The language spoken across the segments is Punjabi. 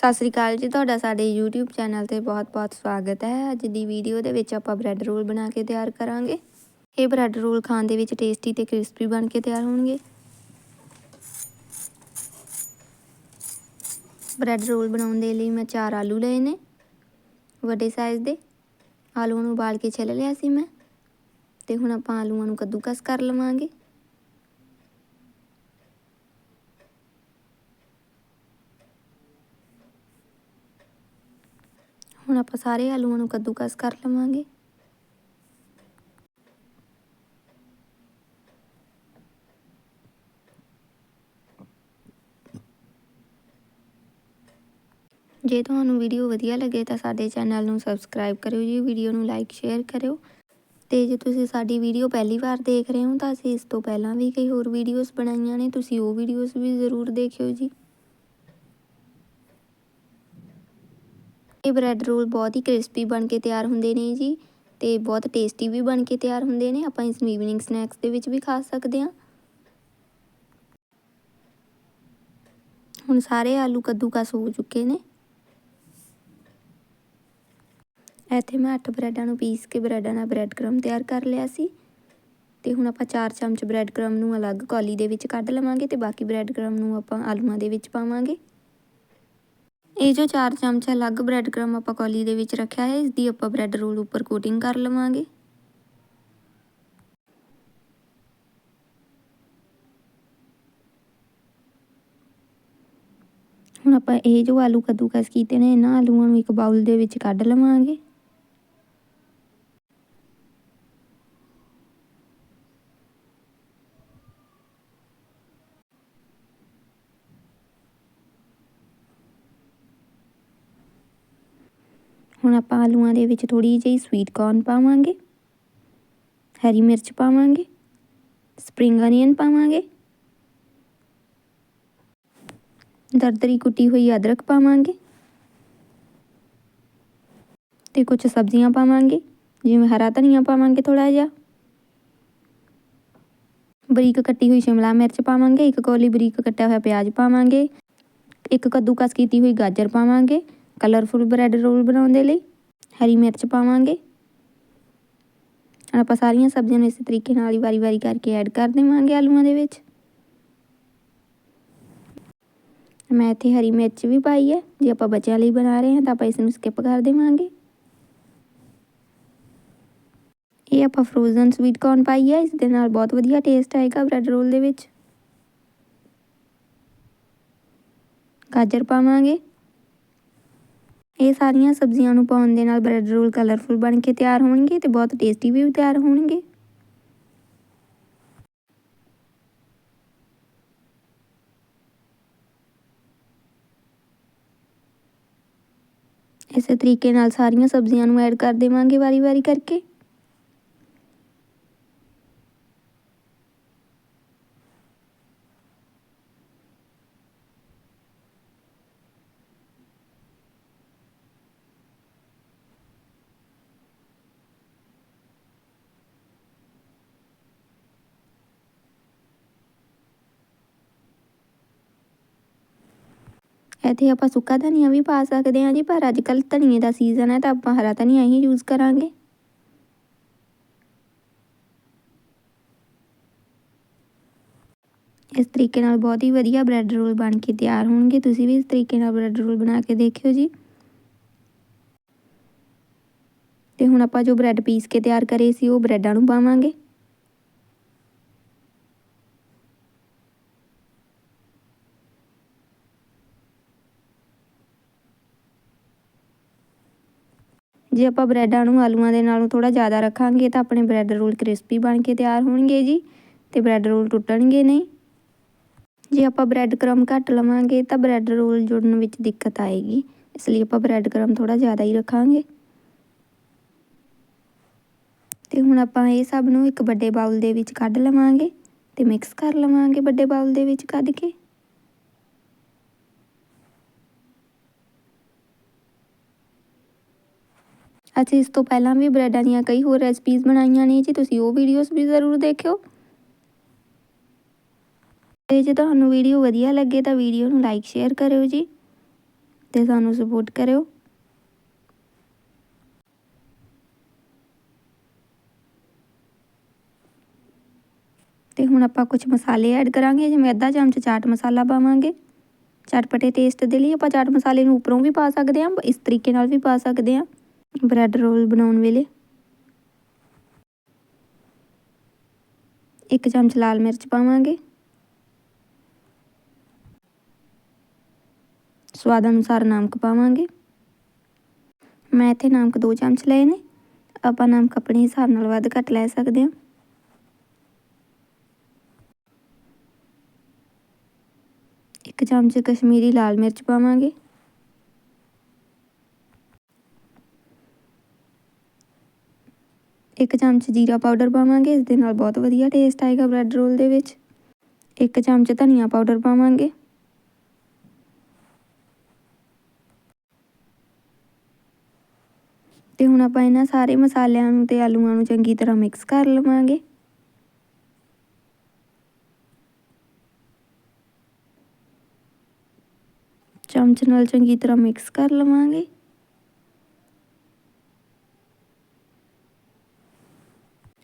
ਸਤਿ ਸ੍ਰੀ ਅਕਾਲ ਜੀ, ਤੁਹਾਡਾ ਸਾਡੇ YouTube ਚੈਨਲ ਤੇ ਬਹੁਤ-ਬਹੁਤ ਸਵਾਗਤ ਹੈ। ਅੱਜ ਦੀ ਵੀਡੀਓ ਦੇ ਵਿੱਚ ਆਪਾਂ ਬ੍ਰੈਡ ਰੋਲ ਬਣਾ ਕੇ ਤਿਆਰ ਕਰਾਂਗੇ। ਇਹ ਬ੍ਰੈਡ ਰੋਲ ਖਾਣ ਦੇ ਵਿੱਚ ਟੇਸਟੀ ਤੇ ਕ੍ਰਿਸਪੀ ਬਣ ਕੇ ਤਿਆਰ ਹੋਣਗੇ। ਬ੍ਰੈਡ ਰੋਲ ਬਣਾਉਣ ਦੇ ਲਈ ਮੈਂ ਚਾਰ ਆਲੂ ਲਏ ਨੇ, ਵੱਡੇ ਸਾਈਜ਼ ਦੇ। ਆਲੂਆਂ ਨੂੰ ਉਬਾਲ ਕੇ ਛਿੱਲ ਲਿਆ ਸੀ ਮੈਂ, ਤੇ ਹੁਣ ਆਪਾਂ ਆਲੂਆਂ ਨੂੰ ਕੱਦੂਕਸ ਕਰ ਲਵਾਂਗੇ ਹੁਣ ਆਪਾਂ ਸਾਰੇ ਆਲੂਆਂ ਨੂੰ ਕੱਦੂਕਸ ਕਰ ਲਵਾਂਗੇ। ਜੇ ਤੁਹਾਨੂੰ ਵੀਡੀਓ ਵਧੀਆ ਲੱਗੇ ਤਾਂ ਸਾਡੇ ਚੈਨਲ ਨੂੰ ਸਬਸਕ੍ਰਾਈਬ ਕਰਿਓ ਜੀ, ਵੀਡੀਓ ਨੂੰ ਲਾਈਕ, ਸ਼ੇਅਰ ਕਰਿਓ। ਤੇ ਜੇ ਤੁਸੀਂ ਸਾਡੀ ਵੀਡੀਓ ਪਹਿਲੀ ਵਾਰ ਦੇਖ ਰਹੇ ਹੋ ਤਾਂ ਅਸੀਂ ਇਸ ਤੋਂ ਪਹਿਲਾਂ ਵੀ ਕਈ ਹੋਰ ਵੀਡੀਓਜ਼ ਬਣਾਈਆਂ ਨੇ, ਤੁਸੀਂ ਉਹ ਵੀਡੀਓਜ਼ ਵੀ ਜ਼ਰੂਰ ਦੇਖਿਓ ਜੀ। ਇਹ ਬ੍ਰੈਡ ਰੋਲ ਬਹੁਤ ਹੀ ਕ੍ਰਿਸਪੀ ਬਣ ਕੇ ਤਿਆਰ ਹੁੰਦੇ ਨੇ ਜੀ ਤੇ ਬਹੁਤ ਟੇਸਟੀ ਵੀ ਬਣ ਕੇ ਤਿਆਰ ਹੁੰਦੇ ਨੇ। ਆਪਾਂ ਇਸ ਨੂੰ ਈਵਨਿੰਗ ਸਨੈਕਸ ਦੇ ਵਿੱਚ ਵੀ ਖਾ ਸਕਦੇ ਹਾਂ। ਹੁਣ ਸਾਰੇ ਆਲੂ ਕੱਦੂਕਸ ਹੋ ਚੁੱਕੇ ਨੇ। ਇੱਥੇ ਮੈਂ 8 ਬ੍ਰੈਡਾਂ ਨੂੰ ਪੀਸ ਕੇ ਬ੍ਰੈਡਾਂ ਨਾਲ ਬ੍ਰੈਡ ਕ੍ਰਮ ਤਿਆਰ ਕਰ ਲਿਆ ਸੀ। ਤੇ ਹੁਣ ਆਪਾਂ 4 ਚਮਚ ਬ੍ਰੈਡ ਕ੍ਰਮ ਨੂੰ ਅਲੱਗ ਕੌਲੀ ਦੇ ਵਿੱਚ ਕੱਢ ਲਵਾਂਗੇ ਤੇ ਬਾਕੀ ਬ੍ਰੈਡ ਕ੍ਰਮ ਨੂੰ ਆਪਾਂ ਆਲੂਆਂ ਦੇ ਵਿੱਚ ਪਾਵਾਂਗੇ। ਇਹ ਜੋ 4 ਚਮਚ ਅਲੱਗ ਬ੍ਰੈਡ ਕ੍ਰਮ ਆਪਾਂ ਕੌਲੀ ਦੇ ਵਿੱਚ ਰੱਖਿਆ ਹੈ ਇਸ ਦੀ ਆਪਾਂ ਬ੍ਰੈਡ ਰੋਲ ਉੱਪਰ ਕੋਟਿੰਗ ਕਰ ਲਵਾਂਗੇ। ਹੁਣ ਆਪਾਂ ਇਹ ਜੋ ਆਲੂ ਕੱਦੂਕਸ ਕੀਤੇ ਨੇ, ਇਹਨਾਂ ਆਲੂਆਂ ਨੂੰ ਇੱਕ ਬਾਉਲ ਦੇ ਵਿੱਚ ਕੱਢ ਲਵਾਂਗੇ। ਹੁਣ ਆਪਾਂ ਆਲੂਆਂ ਦੇ ਵਿੱਚ ਥੋੜੀ ਜਿਹੀ ਸਵੀਟ ਕੌਰਨ ਪਾਵਾਂਗੇ, ਹਰੀ ਮਿਰਚ ਪਾਵਾਂਗੇ ਸਪਰਿੰਗ ਅਨੀਅਨ ਪਾਵਾਂਗੇ, ਦਰਦਰੀ ਕੁੱਟੀ ਹੋਈ ਅਦਰਕ ਪਾਵਾਂਗੇ ਤੇ ਕੁਝ ਸਬਜ਼ੀਆਂ ਪਾਵਾਂਗੇ, ਜਿਵੇਂ ਹਰਾ ਧਨੀਆ ਪਾਵਾਂਗੇ ਥੋੜਾ ਜਿਹਾ। ਬਰੀਕ ਕੱਟੀ ਹੋਈ ਸ਼ਿਮਲਾ ਮਿਰਚ ਪਾਵਾਂਗੇ, ਇੱਕ ਕੋਲੀ ਬਰੀਕ ਕੱਟਿਆ ਹੋਇਆ ਪਿਆਜ਼ ਪਾਵਾਂਗੇ, ਇੱਕ ਕੱਦੂਕਸ ਕੀਤੀ ਹੋਈ ਗਾਜਰ ਪਾਵਾਂਗੇ ਕਲਰਫੁਲ ਬ੍ਰੈਡ ਰੋਲ ਬਣਾਉਣ ਦੇ ਲਈ ਹਰੀ ਮਿਰਚ ਪਾਵਾਂਗੇ। ਹੁਣ ਆਪਾਂ ਸਾਰੀਆਂ ਸਬਜ਼ੀਆਂ ਨੂੰ ਇਸੇ ਤਰੀਕੇ ਨਾਲ ਹੀ ਵਾਰੀ-ਵਾਰੀ ਕਰਕੇ ਐਡ ਕਰ ਦੇਵਾਂਗੇ ਆਲੂਆਂ ਦੇ ਵਿੱਚ। ਮੈਂ ਇੱਥੇ ਹਰੀ ਮਿਰਚ ਵੀ ਪਾਈ ਹੈ, ਜੇ ਆਪਾਂ ਬੱਚਿਆਂ ਲਈ ਬਣਾ ਰਹੇ ਹਾਂ ਤਾਂ ਆਪਾਂ ਇਸ ਨੂੰ ਸਕਿਪ ਕਰ ਦੇਵਾਂਗੇ। ਇਹ ਆਪਾਂ ਫਰੋਜ਼ਨ ਸਵੀਟ ਕੌਰਨ ਪਾਈ ਹੈ, ਇਸ ਦੇ ਨਾਲ ਬਹੁਤ ਵਧੀਆ ਟੇਸਟ ਆਏਗਾ ਬ੍ਰੈਡ ਰੋਲ ਦੇ ਵਿੱਚ। ਗਾਜਰ ਪਾਵਾਂਗੇ। ਇਹ ਸਾਰੀਆਂ ਸਬਜ਼ੀਆਂ ਨੂੰ ਪਾਉਣ ਦੇ ਨਾਲ ਬ੍ਰੈਡ ਰੋਲ ਕਲਰਫੁਲ ਬਣ ਕੇ ਤਿਆਰ ਹੋਣਗੇ ਤੇ ਬਹੁਤ ਟੇਸਟੀ ਵੀ ਤਿਆਰ ਹੋਣਗੇ। ਇਸੇ ਤਰੀਕੇ ਨਾਲ ਸਾਰੀਆਂ ਸਬਜ਼ੀਆਂ ਨੂੰ ਐਡ ਕਰ ਦੇਵਾਂਗੇ ਵਾਰੀ-ਵਾਰੀ ਕਰਕੇ। ਇੱਥੇ ਆਪਾਂ ਸੁੱਕਾ ਧਨੀਆ ਵੀ ਪਾ ਸਕਦੇ ਹਾਂ ਜੀ, ਪਰ ਅੱਜ ਕੱਲ ਧਨੀਏ ਦਾ ਸੀਜ਼ਨ ਹੈ ਤਾਂ ਆਪਾਂ ਹਰਾ ਧਨੀਆ ਹੀ ਯੂਜ਼ ਕਰਾਂਗੇ। ਇਸ ਤਰੀਕੇ ਨਾਲ ਬਹੁਤ ਹੀ ਵਧੀਆ ਬ੍ਰੈਡ ਰੋਲ ਬਣ ਕੇ ਤਿਆਰ ਹੋਣਗੇ। ਤੁਸੀਂ ਵੀ ਇਸ ਤਰੀਕੇ ਨਾਲ ਬ੍ਰੈਡ ਰੋਲ ਬਣਾ ਕੇ ਦੇਖਿਓ ਜੀ। ਤੇ ਹੁਣ ਆਪਾਂ ਜੋ ਬ੍ਰੈਡ ਪੀਸ ਕੇ ਤਿਆਰ ਕਰੇ ਸੀ, ਉਹ ਬ੍ਰੈਡਾਂ ਨੂੰ ਪਾਵਾਂਗੇ। ਜੇ ਆਪਾਂ ਬ੍ਰੈਡਾਂ ਨੂੰ ਆਲੂਆਂ ਦੇ ਨਾਲੋਂ ਥੋੜਾ ਜ਼ਿਆਦਾ ਰੱਖਾਂਗੇ ਤਾਂ ਆਪਣੇ ਬ੍ਰੈਡ ਰੋਲ ਕ੍ਰਿਸਪੀ ਬਣ ਕੇ ਤਿਆਰ ਹੋਣਗੇ ਜੀ ਤੇ ਬ੍ਰੈਡ ਰੋਲ ਟੁੱਟਣਗੇ ਨਹੀਂ। ਜੇ ਆਪਾਂ ਬ੍ਰੈਡ ਕ੍ਰਮ ਘੱਟ ਲਵਾਂਗੇ ਤਾਂ ਬ੍ਰੈਡ ਰੋਲ ਜੁੜਨ ਵਿੱਚ ਦਿੱਕਤ ਆਏਗੀ, ਇਸ ਲਈ ਆਪਾਂ ਬ੍ਰੈਡ ਕ੍ਰਮ ਥੋੜਾ ਜ਼ਿਆਦਾ ਹੀ ਰੱਖਾਂਗੇ। ਤੇ ਹੁਣ ਆਪਾਂ ਇਹ ਸਭ ਨੂੰ ਇੱਕ ਵੱਡੇ ਬਾਉਲ ਦੇ ਵਿੱਚ ਕੱਢ ਲਵਾਂਗੇ ਤੇ ਮਿਕਸ ਕਰ ਲਵਾਂਗੇ ਵੱਡੇ ਬਾਉਲ ਦੇ ਵਿੱਚ ਕੱਢ ਕੇ। ਅਸੀਂ ਇਸ ਤੋਂ ਪਹਿਲਾਂ ਵੀ ਬ੍ਰੈਡਾਂ ਦੀਆਂ ਕਈ ਹੋਰ ਰੈਸਪੀਜ਼ ਬਣਾਈਆਂ ਨੇ, ਜੀ ਤੁਸੀਂ ਉਹ ਵੀਡੀਓਜ਼ ਵੀ ਜ਼ਰੂਰ ਦੇਖਿਓ। ਤੇ ਜੇ ਤੁਹਾਨੂੰ ਵੀਡੀਓ ਵਧੀਆ ਲੱਗੇ, ਤਾਂ ਵੀਡੀਓ ਨੂੰ ਲਾਈਕ ਸ਼ੇਅਰ ਕਰਿਓ ਜੀ ਤੇ ਸਾਨੂੰ ਸਪੋਰਟ ਕਰਿਓ। ਤੇ ਹੁਣ ਆਪਾਂ ਕੁਝ ਮਸਾਲੇ ਐਡ ਕਰਾਂਗੇ, ਜਿਵੇਂ ਅੱਧਾ ਚਮਚ ਚਾਟ ਮਸਾਲਾ ਪਾਵਾਂਗੇ। ਚਟਪਟੇ ਟੇਸਟ ਦੇ ਲਈ ਆਪਾਂ ਚਾਟ ਮਸਾਲੇ ਨੂੰ ਉੱਪਰੋਂ ਵੀ ਪਾ ਸਕਦੇ ਹਾਂ, ਇਸ ਤਰੀਕੇ ਨਾਲ ਵੀ ਪਾ ਸਕਦੇ ਹਾਂ। ਬ੍ਰੈਡ ਰੋਲ ਬਣਾਉਣ ਵੇਲੇ। ਇੱਕ ਚਮਚ ਲਾਲ ਮਿਰਚ ਪਾਵਾਂਗੇ। ਸਵਾਦ ਅਨੁਸਾਰ ਨਮਕ ਪਾਵਾਂਗੇ। ਮੈਂ ਇੱਥੇ ਨਮਕ 2 ਚਮਚ ਲਏ ਨੇ। ਆਪਾਂ ਨਮਕ ਆਪਣੇ ਹਿਸਾਬ ਨਾਲ ਵੱਧ ਘੱਟ ਲੈ ਸਕਦੇ ਹਾਂ। ਇੱਕ ਚਮਚ ਕਸ਼ਮੀਰੀ ਲਾਲ ਮਿਰਚ ਪਾਵਾਂਗੇ। ਇੱਕ ਚਮਚ ਜੀਰਾ ਪਾਊਡਰ ਪਾਵਾਂਗੇ, ਇਸ ਦੇ ਨਾਲ ਬਹੁਤ ਵਧੀਆ ਟੇਸਟ ਆਏਗਾ ਬ੍ਰੈਡ ਰੋਲ ਦੇ ਵਿੱਚ। ਇੱਕ ਚਮਚ ਧਨੀਆ ਪਾਊਡਰ ਪਾਵਾਂਗੇ। ਤੇ ਹੁਣ ਆਪਾਂ ਇਹਨਾਂ ਸਾਰੇ ਮਸਾਲਿਆਂ ਨੂੰ ਤੇ ਆਲੂਆਂ ਨੂੰ ਚੰਗੀ ਤਰ੍ਹਾਂ ਮਿਕਸ ਕਰ ਲਵਾਂਗੇ। ਚਮਚ ਨਾਲ ਚੰਗੀ ਤਰ੍ਹਾਂ ਮਿਕਸ ਕਰ ਲਵਾਂਗੇ।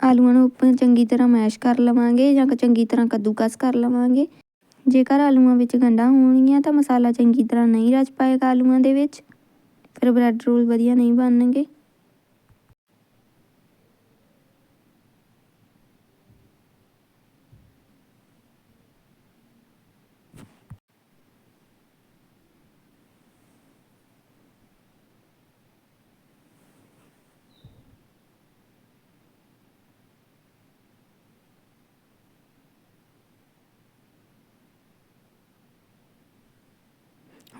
ਆਲੂਆਂ ਨੂੰ ਆਪਾਂ ਚੰਗੀ ਤਰ੍ਹਾਂ ਮੈਸ਼ ਕਰ ਲਵਾਂਗੇ ਜਾਂ ਚੰਗੀ ਤਰ੍ਹਾਂ ਕੱਦੂਕਸ ਕਰ ਲਵਾਂਗੇ। ਜੇਕਰ ਆਲੂਆਂ ਵਿੱਚ ਗੰਢਾਂ ਹੋਣਗੀਆਂ ਤਾਂ ਮਸਾਲਾ ਚੰਗੀ ਤਰ੍ਹਾਂ ਨਹੀਂ ਰਚ ਪਾਏਗਾ ਆਲੂਆਂ ਦੇ ਵਿੱਚ। ਫਿਰ ਬ੍ਰੈਡ ਰੋਲ ਵਧੀਆ ਨਹੀਂ ਬਣਨਗੇ।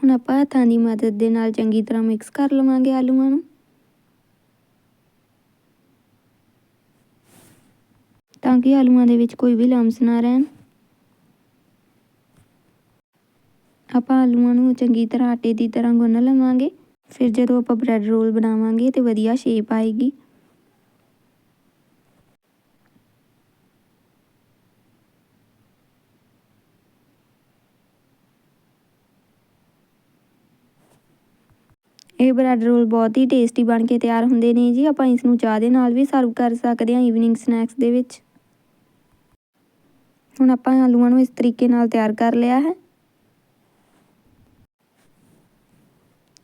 ਹੁਣ ਆਪਾਂ ਹੱਥਾਂ ਦੀ ਮਦਦ ਦੇ ਨਾਲ ਚੰਗੀ ਤਰ੍ਹਾਂ ਮਿਕਸ ਕਰ ਲਵਾਂਗੇ ਆਲੂਆਂ ਨੂੰ। ਤਾਂ ਕਿ ਆਲੂਆਂ ਦੇ ਵਿੱਚ ਕੋਈ ਵੀ ਲੰਮਸ ਨਾ ਰਹਿਣ। ਆਪਾਂ ਆਲੂਆਂ ਨੂੰ ਚੰਗੀ ਤਰ੍ਹਾਂ ਆਟੇ ਦੀ ਤਰ੍ਹਾਂ ਗੁੰਨ ਲਵਾਂਗੇ। ਫਿਰ ਜਦੋਂ ਆਪਾਂ ਬ੍ਰੈਡ ਰੋਲ ਬਣਾਵਾਂਗੇ ਤੇ ਵਧੀਆ ਸ਼ੇਪ ਆਏਗੀ। ਇਹ ਬ੍ਰੈਡ ਰੋਲ ਬਹੁਤ ਹੀ ਟੇਸਟੀ ਬਣ ਕੇ ਤਿਆਰ ਹੁੰਦੇ ਨੇ ਜੀ। ਆਪਾਂ ਇਸ ਨੂੰ ਚਾਹ ਦੇ ਨਾਲ ਵੀ ਸਰਵ ਕਰ ਸਕਦੇ ਹਾਂ ਈਵਨਿੰਗ ਸਨੈਕਸ ਦੇ ਵਿੱਚ। ਹੁਣ ਆਪਾਂ ਆਲੂਆਂ ਨੂੰ ਇਸ ਤਰੀਕੇ ਨਾਲ ਤਿਆਰ ਕਰ ਲਿਆ ਹੈ।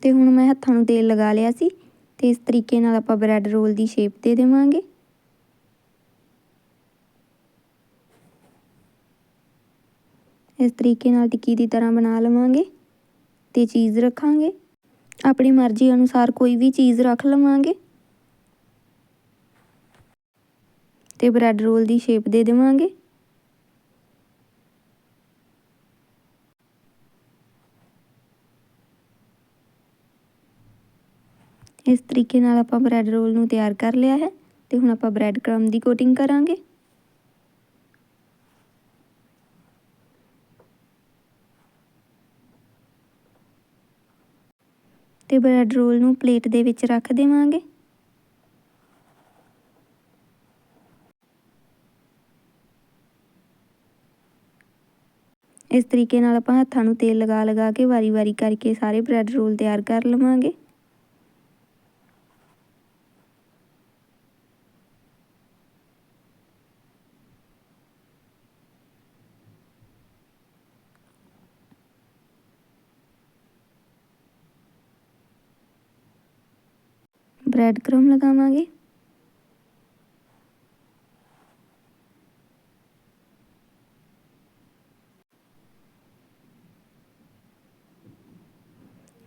ਤੇ ਹੁਣ ਮੈਂ ਹੱਥਾਂ ਨੂੰ ਤੇਲ ਲਗਾ ਲਿਆ ਸੀ ਤੇ ਇਸ ਤਰੀਕੇ ਨਾਲ ਆਪਾਂ ਬ੍ਰੈਡ ਰੋਲ ਦੀ ਸ਼ੇਪ ਦੇ ਦੇਵਾਂਗੇ। ਇਸ ਤਰੀਕੇ ਨਾਲ ਟਿੱਕੀ ਦੀ ਤਰ੍ਹਾਂ ਬਣਾ ਲਵਾਂਗੇ ਤੇ ਚੀਜ਼ ਰੱਖਾਂਗੇ। ਆਪਣੀ ਮਰਜ਼ੀ ਅਨੁਸਾਰ ਕੋਈ ਵੀ ਚੀਜ਼ ਰੱਖ ਲਵਾਂਗੇ। ਤੇ ਬ੍ਰੈਡ ਰੋਲ ਦੀ ਸ਼ੇਪ ਦੇ ਦੇਵਾਂਗੇ। ਇਸ ਤਰੀਕੇ ਨਾਲ ਆਪਾਂ ਬ੍ਰੈਡ ਰੋਲ ਨੂੰ ਤਿਆਰ ਕਰ ਲਿਆ ਹੈ ਤੇ ਹੁਣ ਆਪਾਂ ਬ੍ਰੈਡ ਕ੍ਰਮ ਦੀ ਕੋਟਿੰਗ ਕਰਾਂਗੇ। ਤੇ ਬ੍ਰੈਡ ਰੋਲ ਨੂੰ ਪਲੇਟ ਦੇ ਵਿੱਚ ਰੱਖ ਦੇਵਾਂਗੇ। ਇਸ ਤਰੀਕੇ ਨਾਲ ਆਪਾਂ ਹੱਥਾਂ ਨੂੰ ਤੇਲ ਲਗਾ ਲਗਾ ਕੇ ਵਾਰੀ-ਵਾਰੀ ਕਰਕੇ ਸਾਰੇ ਬ੍ਰੈਡ ਰੋਲ ਤਿਆਰ ਕਰ ਲਵਾਂਗੇ। ਬ੍ਰੈਡ ਕ੍ਰਮ ਲਗਾਵਾਂਗੇ।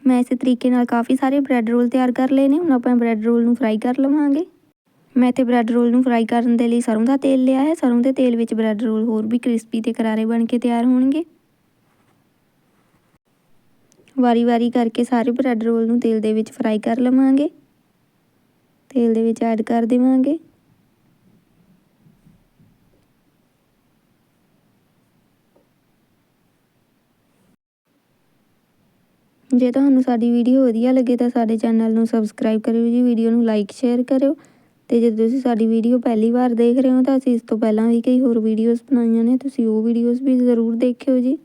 ਮੈਂ ਇਸੇ ਤਰੀਕੇ ਨਾਲ ਕਾਫੀ ਸਾਰੇ ਬ੍ਰੈਡ ਰੋਲ ਤਿਆਰ ਕਰ ਲਏ ਨੇ, ਹੁਣ ਆਪਾਂ ਬ੍ਰੈਡ ਰੋਲ ਨੂੰ ਫਰਾਈ ਕਰ ਲਵਾਂਗੇ। ਮੈਂ ਤੇ ਬ੍ਰੈਡ ਰੋਲ ਨੂੰ ਫਰਾਈ ਕਰਨ ਦੇ ਲਈ ਸਰੋਂ ਦਾ ਤੇਲ ਲਿਆ ਹੈ। ਸਰੋਂ ਦੇ ਤੇਲ ਵਿੱਚ ਬ੍ਰੈਡ ਰੋਲ ਹੋਰ ਵੀ ਕ੍ਰਿਸਪੀ ਤੇ ਕਰਾਰੇ ਬਣ ਕੇ ਤਿਆਰ ਹੋਣਗੇ। ਵਾਰੀ-ਵਾਰੀ ਕਰਕੇ ਸਾਰੇ ਬ੍ਰੈਡ ਰੋਲ ਨੂੰ ਤੇਲ ਦੇ ਵਿੱਚ ਫਰਾਈ ਕਰ ਲਵਾਂਗੇ। ਤੇਲ ਦੇ ਵਿੱਚ ਐਡ ਕਰ ਦੇਵਾਂਗੇ। ਜੇ ਤੁਹਾਨੂੰ ਸਾਡੀ ਵੀਡੀਓ ਵਧੀਆ ਲੱਗੇ ਤਾਂ ਸਾਡੇ ਚੈਨਲ ਨੂੰ ਸਬਸਕ੍ਰਾਈਬ ਕਰਿਓ ਜੀ, ਵੀਡੀਓ ਨੂੰ ਲਾਈਕ ਸ਼ੇਅਰ ਕਰਿਓ। ਤੇ ਜੇ ਤੁਸੀਂ ਸਾਡੀ ਵੀਡੀਓ ਪਹਿਲੀ ਵਾਰ ਦੇਖ ਰਹੇ ਹੋ ਤਾਂ ਅਸੀਂ ਇਸ ਤੋਂ ਪਹਿਲਾਂ ਵੀ ਕਈ ਹੋਰ ਵੀਡੀਓਜ਼ ਬਣਾਈਆਂ ਨੇ, ਤੁਸੀਂ ਉਹ ਵੀਡੀਓਜ਼ ਵੀ ਜ਼ਰੂਰ ਦੇਖਿਓ ਜੀ।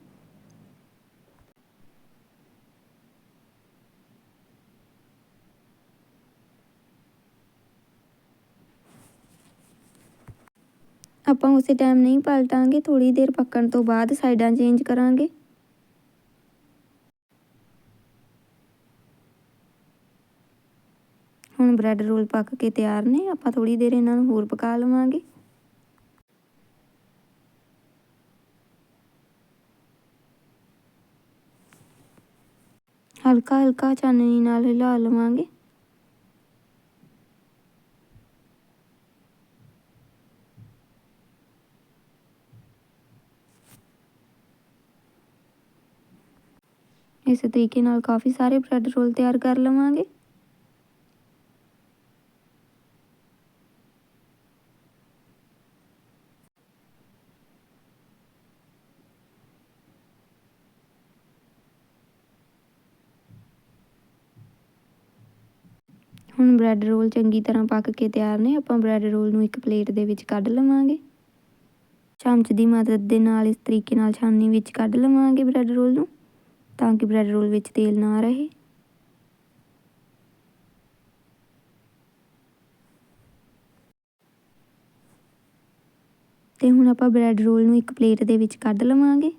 ਆਪਾਂ ਉਸੇ ਟਾਈਮ ਨਹੀਂ ਪਲਟਾਂਗੇ ਥੋੜੀ ਦੇਰ ਪੱਕਣ ਤੋਂ ਬਾਅਦ ਸਾਈਡਾਂ ਚੇਂਜ ਕਰਾਂਗੇ। ਹੁਣ ਬ੍ਰੈਡ ਰੋਲ ਪੱਕ ਕੇ ਤਿਆਰ ਨੇ, ਆਪਾਂ ਥੋੜੀ ਦੇਰ ਇਹਨਾਂ ਨੂੰ ਹੋਰ ਪਕਾ ਲਵਾਂਗੇ। ਹਲਕਾ ਹਲਕਾ ਚਾਨਣੀ ਨਾਲ ਹਿਲਾ ਲਵਾਂਗੇ। ਇਸੇ ਤਰੀਕੇ ਨਾਲ ਕਾਫੀ ਸਾਰੇ ਬ੍ਰੈਡ ਰੋਲ ਤਿਆਰ ਕਰ ਲਵਾਂਗੇ। ਹੁਣ ਬ੍ਰੈਡ ਰੋਲ ਚੰਗੀ ਤਰ੍ਹਾਂ ਪੱਕ ਕੇ ਤਿਆਰ ਨੇ, ਆਪਾਂ ਬ੍ਰੈਡ ਰੋਲ ਨੂੰ ਇੱਕ ਪਲੇਟ ਦੇ ਵਿੱਚ ਕੱਢ ਲਵਾਂਗੇ। ਚਮਚ ਦੀ ਮਦਦ ਦੇ ਨਾਲ ਇਸ ਤਰੀਕੇ ਨਾਲ ਛਾਨਣੀ ਵਿੱਚ ਕੱਢ ਲਵਾਂਗੇ ਬ੍ਰੈਡ ਰੋਲ ਨੂੰ। ਤਾਂ ਕਿ ਬ੍ਰੈਡ ਰੋਲ ਵਿੱਚ ਤੇਲ ਨਾ ਰਹੇ। ਤੇ ਹੁਣ ਆਪਾਂ ਬ੍ਰੈਡ ਰੋਲ ਨੂੰ ਇੱਕ ਪਲੇਟ ਦੇ ਵਿੱਚ ਕੱਢ ਲਵਾਂਗੇ।